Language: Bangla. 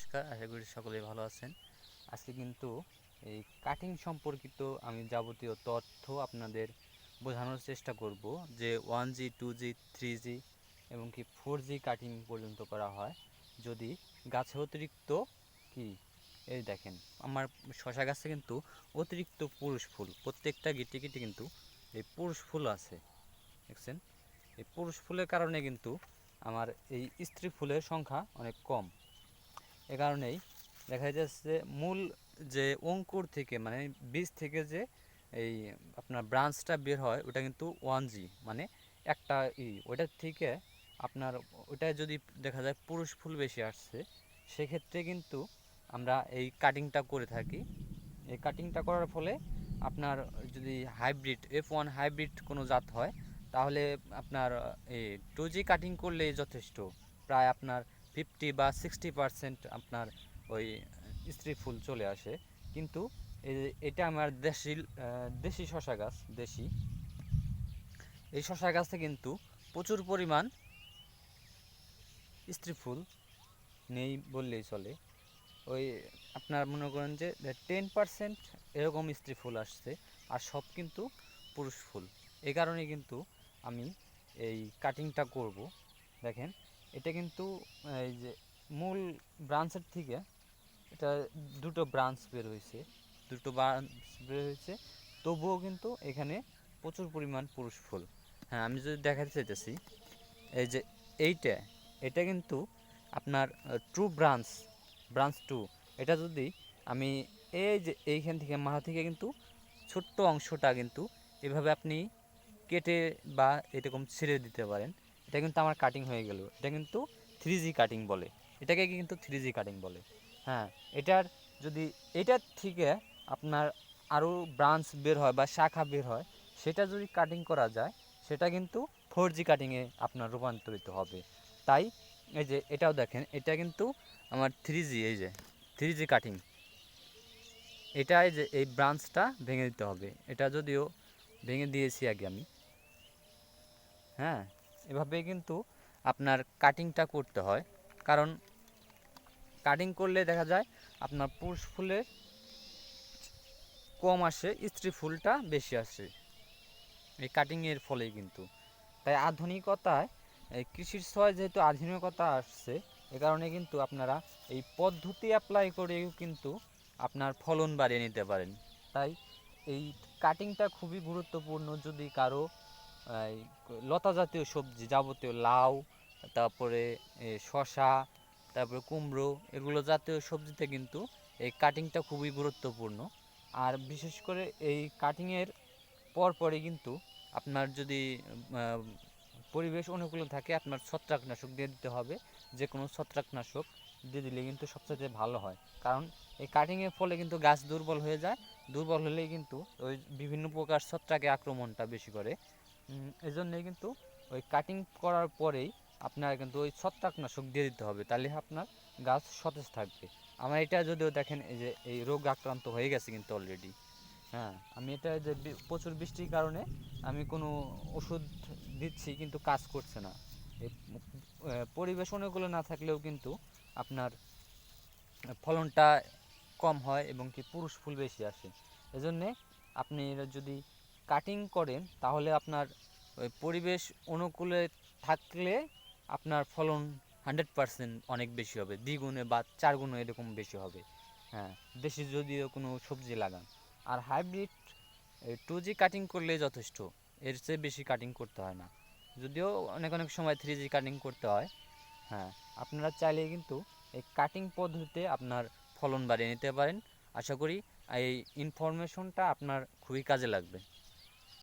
নমস্কার, আশা করি সকলেই ভালো আছেন। আজকে কিন্তু এই কাটিং সম্পর্কিত আমি যাবতীয় তথ্য আপনাদের বোঝানোর চেষ্টা করব যে one G two G three G এবং কি ফোর জি কাটিং পর্যন্ত করা হয়। যদি গাছে অতিরিক্ত কি? এই দেখেন, আমার শশা গাছে কিন্তু অতিরিক্ত পুরুষ ফুল, প্রত্যেকটা গিটে গিটে কিন্তু এই পুরুষ ফুল আছে। দেখছেন? এই পুরুষ ফুলের কারণে কিন্তু আমার এই স্ত্রী ফুলের সংখ্যা অনেক কম। এ কারণেই দেখা যাচ্ছে মূল যে অঙ্কুর থেকে মানে বীজ থেকে যে এই আপনার ব্রাঞ্চটা বের হয়, ওটা কিন্তু ওয়ান জি মানে একটা ই। ওটার থেকে আপনার ওটায় যদি দেখা যায় পুরুষ ফুল বেশি আসছে, সেক্ষেত্রে কিন্তু আমরা এই কাটিংটা করে থাকি। এই কাটিংটা করার ফলে আপনার যদি হাইব্রিড এফ ওয়ান হাইব্রিড কোনো জাত হয়, তাহলে আপনার এই টু জি কাটিং করলে যথেষ্ট। প্রায় আপনার ফিফটি বা সিক্সটি পারসেন্ট আপনার ওই স্ত্রী ফুল চলে আসে। কিন্তু এ- এটা আমার দেশি দেশি শশা গাছ, দেশি। এই শশা গাছে কিন্তু প্রচুর পরিমাণ স্ত্রী ফুল নেই বললেই চলে। ওই আপনার মনে করেন যে টেন পার্সেন্ট এরকম স্ত্রী ফুল আসছে, আর সব কিন্তু পুরুষ ফুল। এই কারণে কিন্তু আমি এই কাটিংটা করব। দেখেন এটা কিন্তু, এই যে মূল ব্রাঞ্চের থেকে এটা দুটো ব্রাঞ্চ বের হয়েছে। দুটো ব্রাঞ্চ বের হয়েছে। তবুও কিন্তু এখানে প্রচুর পরিমাণ পুরুষ ফুল। হ্যাঁ আমি যদি দেখাতে চাইতেছি, এই যে এইটা, এটা কিন্তু আপনার ট্রু ব্রাঞ্চ ব্রাঞ্চ টু এটা যদি আমি এই যে এইখান থেকে, মাথা থেকে কিন্তু ছোট্ট অংশটা কিন্তু এভাবে আপনি কেটে বা এরকম ছিঁড়ে দিতে পারেন। এটা কিন্তু আমার কাটিং হয়ে গেল। এটা কিন্তু থ্রি জি কাটিং বলে। এটাকে কিন্তু থ্রি জি কাটিং বলে। হ্যাঁ এটার যদি এটার থেকে আপনার আরও ব্রাঞ্চ বের হয় বা শাখা বের হয়, সেটা যদি কাটিং করা যায়, সেটা কিন্তু ফোর জি কাটিংয়ে আপনার রূপান্তরিত হবে। তাই এই যে এটাও দেখেন, এটা কিন্তু আমার থ্রি জি এই যে থ্রি জি কাটিং এটা এই যে, এই ব্রাঞ্চটা ভেঙে দিতে হবে। এটা যদিও ভেঙে দিয়েছি আগে আমি। হ্যাঁ এভাবে কিন্তু আপনার কাটিংটা করতে হয়। কারণ কাটিং করলে দেখা যায় আপনার পুরুষ ফুলের কম আসে, স্ত্রী ফুলটা বেশি আসে। এই কাটিংয়ের ফলেই কিন্তু। তাই আধুনিকতায় এই কৃষির ছয় যেহেতু আধুনিকতা আসছে, এ কারণে কিন্তু আপনারা এই পদ্ধতি অ্যাপ্লাই করেও কিন্তু আপনার ফলন বাড়িয়ে নিতে পারেন। তাই এই কাটিংটা খুবই গুরুত্বপূর্ণ যদি কারও লতা জাতীয় সবজি যাবতীয় লাউ, তারপরে শসা, তারপরে কুমড়ো, এগুলো জাতীয় সবজিতে কিন্তু এই কাটিংটা খুবই গুরুত্বপূর্ণ। আর বিশেষ করে এই কাটিংয়ের পরপরই কিন্তু আপনার যদি পরিবেশ অনুকূল থাকে, আপনার ছত্রাকনাশক দিয়ে দিতে হবে। যে কোনো ছত্রাকনাশক দিয়ে দিলে কিন্তু সবচেয়ে ভালো হয়। কারণ এই কাটিংয়ের ফলে কিন্তু গাছ দুর্বল হয়ে যায়। দুর্বল হলেই কিন্তু ওই বিভিন্ন প্রকার ছত্রাকে আক্রমণটা বেশি করে। এই জন্যই কিন্তু ওই কাটিং করার পরেই আপনার কিন্তু ওই ছত্রাকনাশক দিয়ে দিতে হবে। তাহলে আপনার গাছ সতেজ থাকবে। আমার এটা যদিও দেখেন, এই যে এই রোগ আক্রান্ত হয়ে গেছে কিন্তু অলরেডি হ্যাঁ আমি এটা যে প্রচুর বৃষ্টির কারণে আমি কোনো ওষুধ দিচ্ছি কিন্তু কাজ করছে না। পরিবেশ অনুকূলে না থাকলেও কিন্তু আপনার ফলনটা কম হয় এবং কি পুরুষ ফুল বেশি আসে। এজন্যে আপনি যদি কাটিং করেন, তাহলে আপনার ওই পরিবেশ অনুকূলে থাকলে আপনার ফলন হান্ড্রেড পার্সেন্ট অনেক বেশি হবে, দ্বিগুণে বা চার গুণে এরকম বেশি হবে। হ্যাঁ দেশি যদিও কোনো সবজি লাগান। আর হাইব্রিড টু জি কাটিং করলে যথেষ্ট, এর চেয়ে বেশি কাটিং করতে হয় না। যদিও অনেক অনেক সময় থ্রি জি কাটিং করতে হয়। হ্যাঁ আপনারা চাইলে কিন্তু এই কাটিং পদ্ধতিতে আপনার ফলন বাড়িয়ে নিতে পারেন। আশা করি এই ইনফরমেশনটা আপনার খুবই কাজে লাগবে।